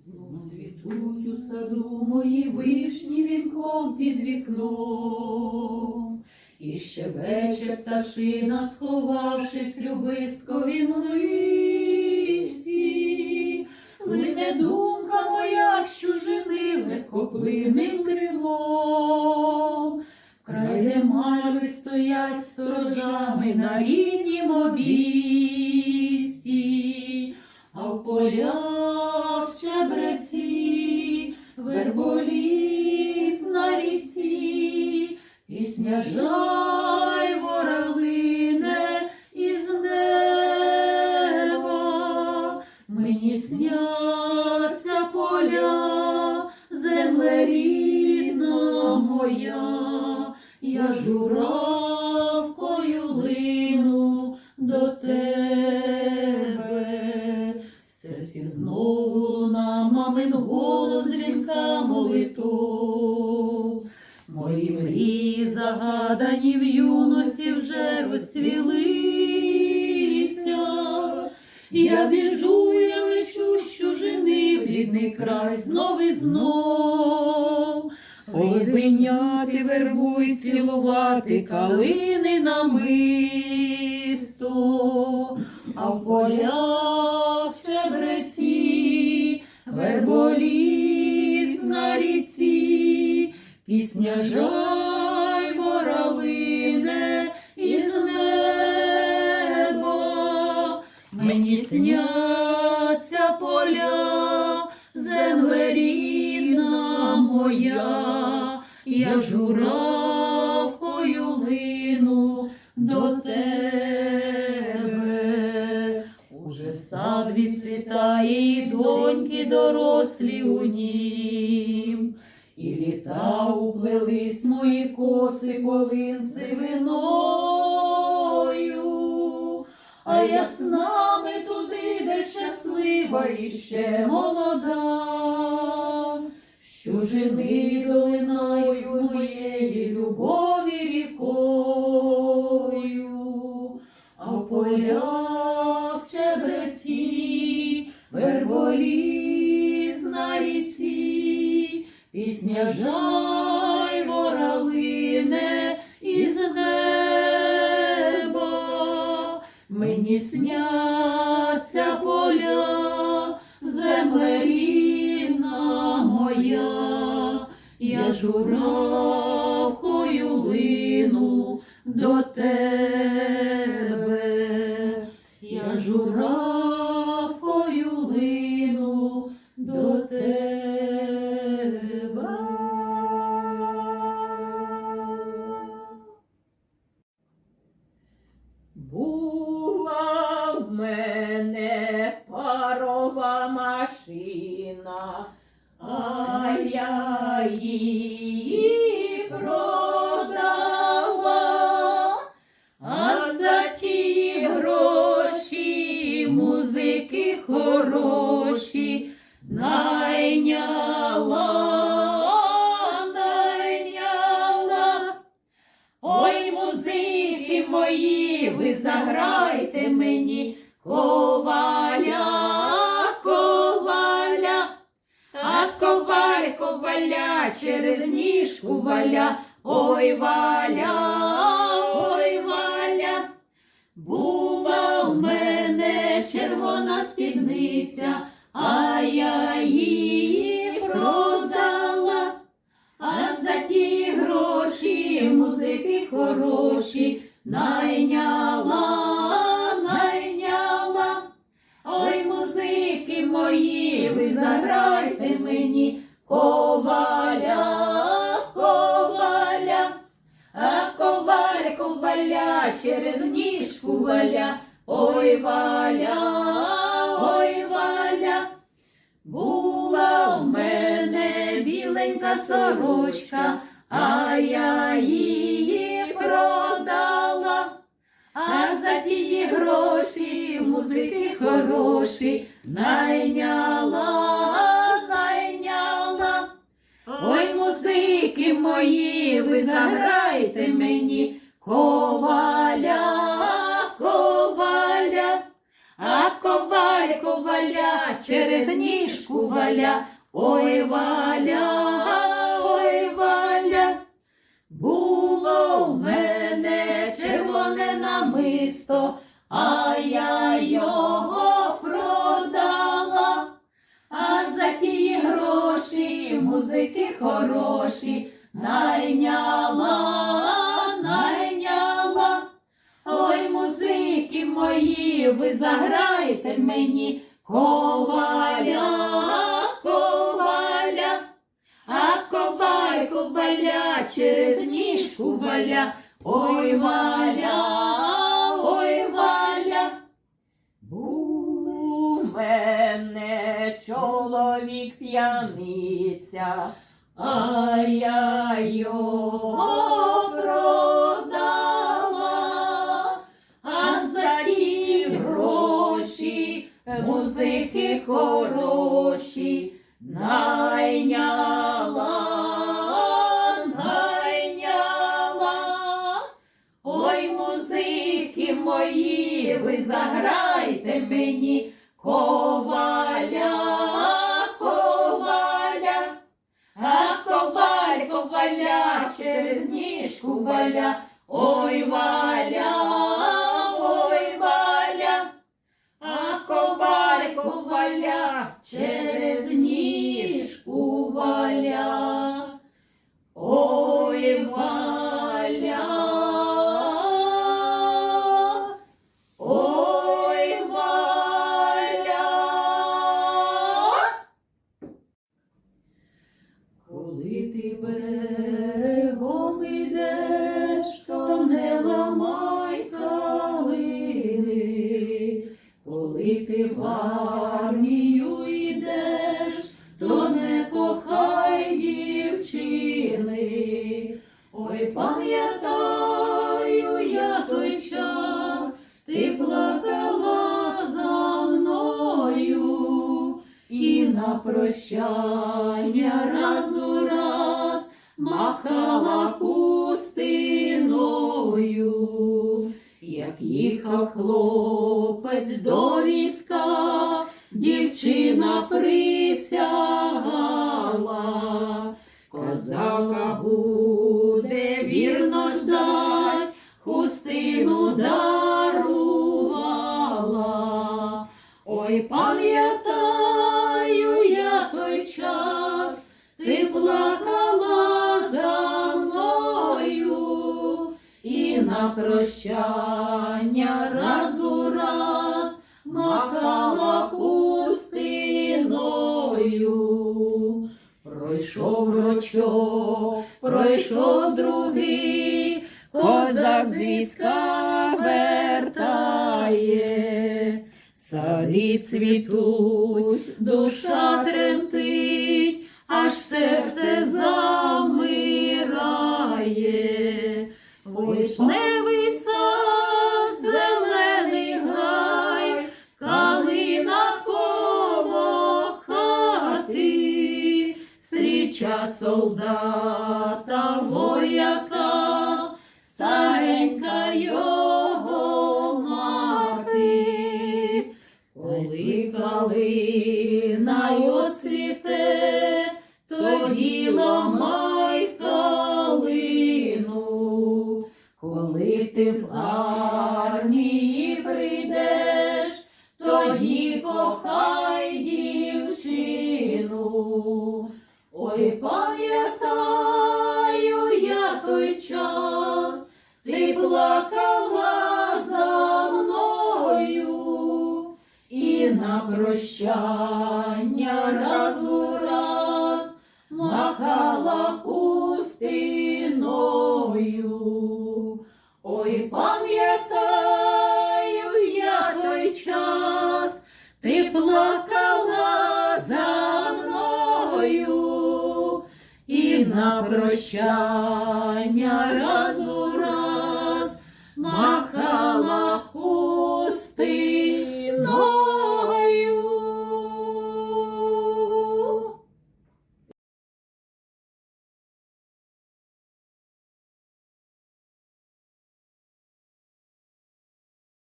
Знов цвітуть у саду мої вишні вінком під вікном. І ще вечір пташина, сховавшись любистковім листі, лине думка моя, з чужини легкоплинним крилом. Вкрай де мальви стоять сторожами на ріднім обійсті, пісня жай воралине із неба. Мені сняться поля, земле рідна моя, я журавкою лину до тебе. Серці знову луна мамин голос дзвінка загадані в юності вже розцвілися. Я біжу, я лечу з чужини в рідний край знов і знов. Обійняти вербуй, цілувати калини намисто, а в полях чебреці, верболіс на ріці, пісня жай нім. І літа уплелись мої коси полин сивиною, а я з нами туди, де щаслива і ще молода, що жени долинають моєї любові рікою, а в полях чебреці, верболіс пісня жай воралине із неба. Мені сняться поля, землерідна моя, я журавкою лину до тебе, її продала, а за гроші музики хороші коваля, через ніжку валя, ой валя, ой валя. Була в мене червона спідниця, а я її продала. А за ті гроші музики хороші найняла. Ой, музики мої, ви заграйте коваля, через ніжку валя, ой валя, ой валя. Була в мене біленька сорочка, а я її продала. А за ті гроші музики хороші найняла, найняла. Ой, музики мої, ви заграйте мені коваля, коваля, а коваль, коваля, через ніжку валя, ой валя, ой валя. Було в мене червоне намисто, а я його продала. А за ті гроші музики хороші найняла. Ви заграйте мені коваля, коваля. А коваль, коваля, через ніжку валя, ой валя, ой валя. Був у мене чоловік п'яниця, А я його продала, музики хороші найняла. Ой, музики мої, ви заграйте мені коваля, коваля. А коваль, коваля, через ніжку валя, ой валя, прощання раз у раз махала хустиною, як їхав хлопець до війська, дівчина присягала, козака буде вірно ждать, хустину дарувала. Ой, пам'ятаю ти плакала за мною, і на прощання раз у раз махала хустиною. Пройшов рочок, пройшов другий, козак з війська вертає. Сади цвітуть, душа тремтить, аж серце замирає. Вишневий сад, зелений гай, калина коло хати, стріча солдата вояка, старенька його мати. Коли калина Ой, пам'ятаю я той час, ти плакала за мною, і на прощання раз у раз махала хустиною.